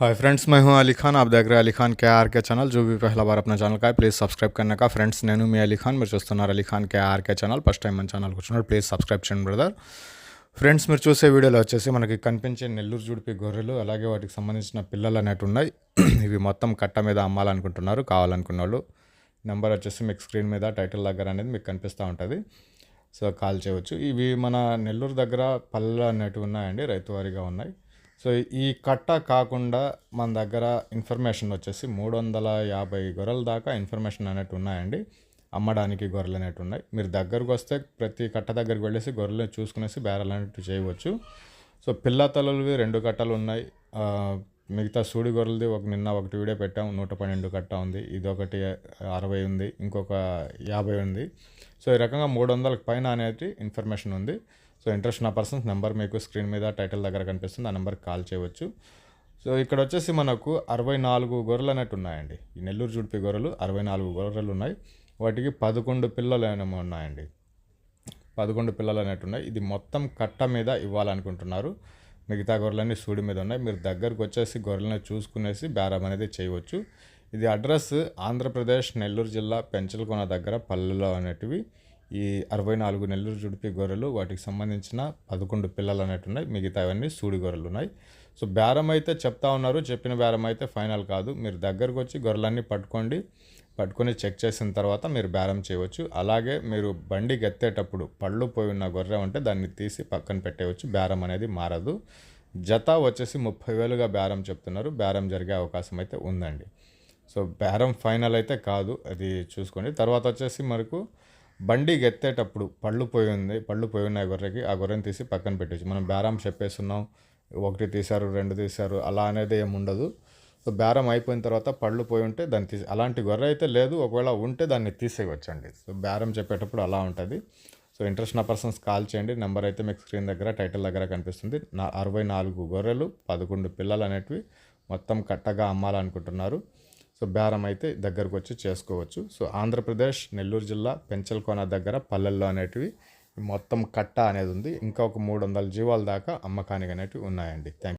Hi friends मैं हूं अली खान आप देख रहे हैं अली खान के आर के चैनल जो भी पहला बार अपना ఛానల్ का है ప్లీజ్ సబ్స్క్రైబ్ करने का ఫ్రెండ్స్ నేను మీ అలీ ఖాన్ మీరు చూస్తున్నారు Ali Khan K RK channel first time మన ఛానల్కి వచ్చినారు ప్లీజ్ సబ్స్క్రైబ్ చేయండి బ్రదర్ ఫ్రెండ్స్ మీరు చూసే వీడియోలో వచ్చేసి మనకి కనిపించే నెల్లూరు జుడిపి గొర్రెలు అలాగే వాటికి సంబంధించిన పిల్లలు అనేవి ఉన్నాయి ఇవి మొత్తం కట్ట మీద అమ్మాలనుకుంటున్నారు కావాలనుకున్న వాళ్ళు నెంబర్ వచ్చేసి మీకు స్క్రీన్ మీద టైటిల్ దగ్గర అనేది మీకు కనిపిస్తూ ఉంటుంది సో కాల్ చేయవచ్చు ఇవి మన నెల్లూరు దగ్గర పల్లెలు అనేటివి ఉన్నాయండి రైతువారీగా ఉన్నాయి సో ఈ కట్ట కాకుండా మన దగ్గర ఇన్ఫర్మేషన్ వచ్చేసి మూడు వందల యాభై గొర్రెల దాకా ఇన్ఫర్మేషన్ అనేవి ఉన్నాయండి. అమ్మడానికి గొర్రెలు అనేవి ఉన్నాయి. మీరు దగ్గరకు వస్తే ప్రతి కట్ట దగ్గరికి వెళ్ళేసి గొర్రెలు చూసుకునేసి బేరాలు అనేవి చేయవచ్చు. సో పిల్ల తలలువి రెండు కట్టలు ఉన్నాయి. మిగతా సూడి గొర్రెలది ఒక నిన్న ఒకటి వీడియో పెట్టాం నూట పన్నెండు కట్ట ఉంది. ఇది ఒకటి అరవై ఉంది ఇంకొక యాభై ఉంది. సో ఈ రకంగా మూడు వందలకు పైన అనేది ఇన్ఫర్మేషన్ ఉంది. సో ఇంట్రెస్ట్ ఉన్న పర్సన్స్ నెంబర్ మీకు స్క్రీన్ మీద టైటిల్ దగ్గర కనిపిస్తుంది ఆ నెంబర్కి కాల్ చేయవచ్చు. సో ఇక్కడ వచ్చేసి మనకు అరవై నాలుగు గొర్రెలు అనేట్టు ఉన్నాయండి. ఈ నెల్లూరు జుడిపి గొర్రెలు అరవై నాలుగు గొర్రెలు ఉన్నాయి. వాటికి పదకొండు పిల్లలు ఏమో ఉన్నాయండి. పదకొండు పిల్లలు అనేట్టు ఉన్నాయి. ఇది మొత్తం కట్ట మీద ఇవ్వాలనుకుంటున్నారు. మిగతా గొర్రెలన్నీ సూడి మీద ఉన్నాయి. మీరు దగ్గరకు వచ్చేసి గొర్రెలను చూసుకునేసి బేరం అనేది చేయవచ్చు. ఇది అడ్రస్ ఆంధ్రప్రదేశ్ నెల్లూరు జిల్లా పెంచలకొన దగ్గర పల్లెలో అనేటివి. ఈ అరవై నాలుగు నెల్లూరు జుడిపి గొర్రెలు వాటికి సంబంధించిన పదకొండు పిల్లలు అనేవి ఉన్నాయి. మిగతా అవన్నీ సూడి గొర్రెలు ఉన్నాయి. సో బేరం అయితే చెప్తా ఉన్నారు. చెప్పిన బేరం అయితే ఫైనల్ కాదు. మీరు దగ్గరకు వచ్చి గొర్రెలన్నీ పట్టుకోండి. పట్టుకొని చెక్ చేసిన తర్వాత మీరు బేరం చేయవచ్చు. అలాగే మీరు బండి గెత్తేటప్పుడు పళ్ళు పోయి ఉన్న గొర్రె ఉంటే దాన్ని తీసి పక్కన పెట్టేయవచ్చు. బేరం అనేది మారదు. జత వచ్చేసి ముప్పై వేలుగా బేరం చెప్తున్నారు. బేరం జరిగే అవకాశం అయితే ఉందండి. సో బేరం ఫైనల్ అయితే కాదు. అది చూసుకోండి. తర్వాత వచ్చేసి మనకు బండి గెత్తేటప్పుడు పళ్ళు పోయి ఉంది పళ్ళు పోయి ఉన్నాయి గొర్రెకి ఆ గొర్రెని తీసి పక్కన పెట్టచ్చు మనం బేరం చెప్పేస్తున్నాం. ఒకటి తీశారు రెండు తీశారు అలా అనేది ఏమి ఉండదు. సో బేరం అయిపోయిన తర్వాత పళ్ళు పోయి ఉంటే దాన్ని తీసి అలాంటి గొర్రె అయితే లేదు. ఒకవేళ ఉంటే దాన్ని తీసేయవచ్చండి. సో బేరం చెప్పేటప్పుడు అలా ఉంటుంది. సో ఇంట్రెస్ట్ ఉన్న పర్సన్స్ కాల్ చేయండి. నెంబర్ అయితే మీకు స్క్రీన్ దగ్గర టైటిల్ దగ్గర కనిపిస్తుంది. నా అరవై నాలుగు గొర్రెలు పదకొండు పిల్లలు అనేటివి మొత్తం కట్టగా అమ్మాలనుకుంటున్నారు. సో బేరం అయితే దగ్గరకు వచ్చి చేసుకోవచ్చు. సో ఆంధ్రప్రదేశ్ నెల్లూరు జిల్లా పెంచల్కోన దగ్గర పల్లెల్లో అనేటివి మొత్తం కట్ట అనేది ఉంది. ఇంకా ఒక మూడు వందల జీవాల దాకా అమ్మకానికి అనేటివి ఉన్నాయండి. థ్యాంక్